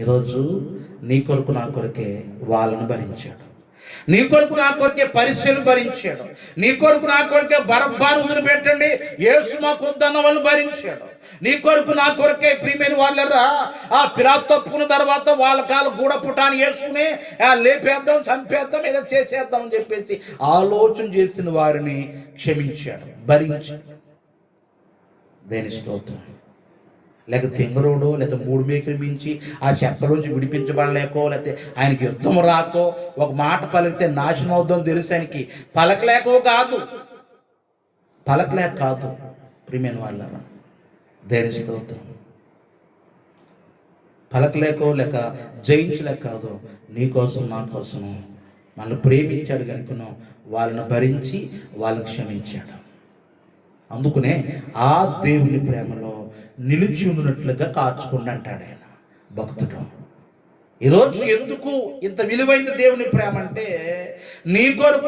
ఈరోజు నీ కొరకు నా కొరకే వాళ్ళను భరించాడు. నీ కొరకు నా కొరకే పరిస్థితులు భరించాడు. నీ కొరకు నా కొరకే బరబ్బారు వదిలిపెట్టండి. యేసు మాకు వద్దన్న వాళ్ళు భరించాడు. నీ కొరకు నా కొరకే ప్రియమైన వాళ్ళరా ఆ పిరా తప్పుకున్న తర్వాత వాళ్ళ కాలు గూడ పుటాన్ని వేసుకుని లేపేద్దాం చంపేద్దాం ఏదో చేసేద్దాం అని చెప్పేసి ఆలోచన చేసిన వారిని క్షమించాడు భరించాడు. దేని స్తోత్రం? లేక తింగరోడో లేక మూడు మేకలు మించి ఆ చెత్తలోంచి విడిపించబడలేకో లేకపోతే ఆయనకి యుద్ధం రాకో ఒక మాట పలికితే నాశనం అవుద్దాం తెలుసు ఆయనకి. పలకలేకో కాదు. పలకలేక కాదు ప్రియమైన వాళ్ళ దేని పలకలేకో లేక జయించలేక కాదు నీ కోసం నా కోసం మనల్ని ప్రేమించాడు కనుకను వాళ్ళని భరించి వాళ్ళని క్షమించాడు. అందుకనే ఆ దేవుని ప్రేమలో నిలిచి ఉన్నట్లుగా కాచుకోండి అంటాడు ఆయన. భక్తుడు ఈరోజు ఎందుకు ఇంత విలువైన దేవుని ప్రేమ అంటే నీ కొరకు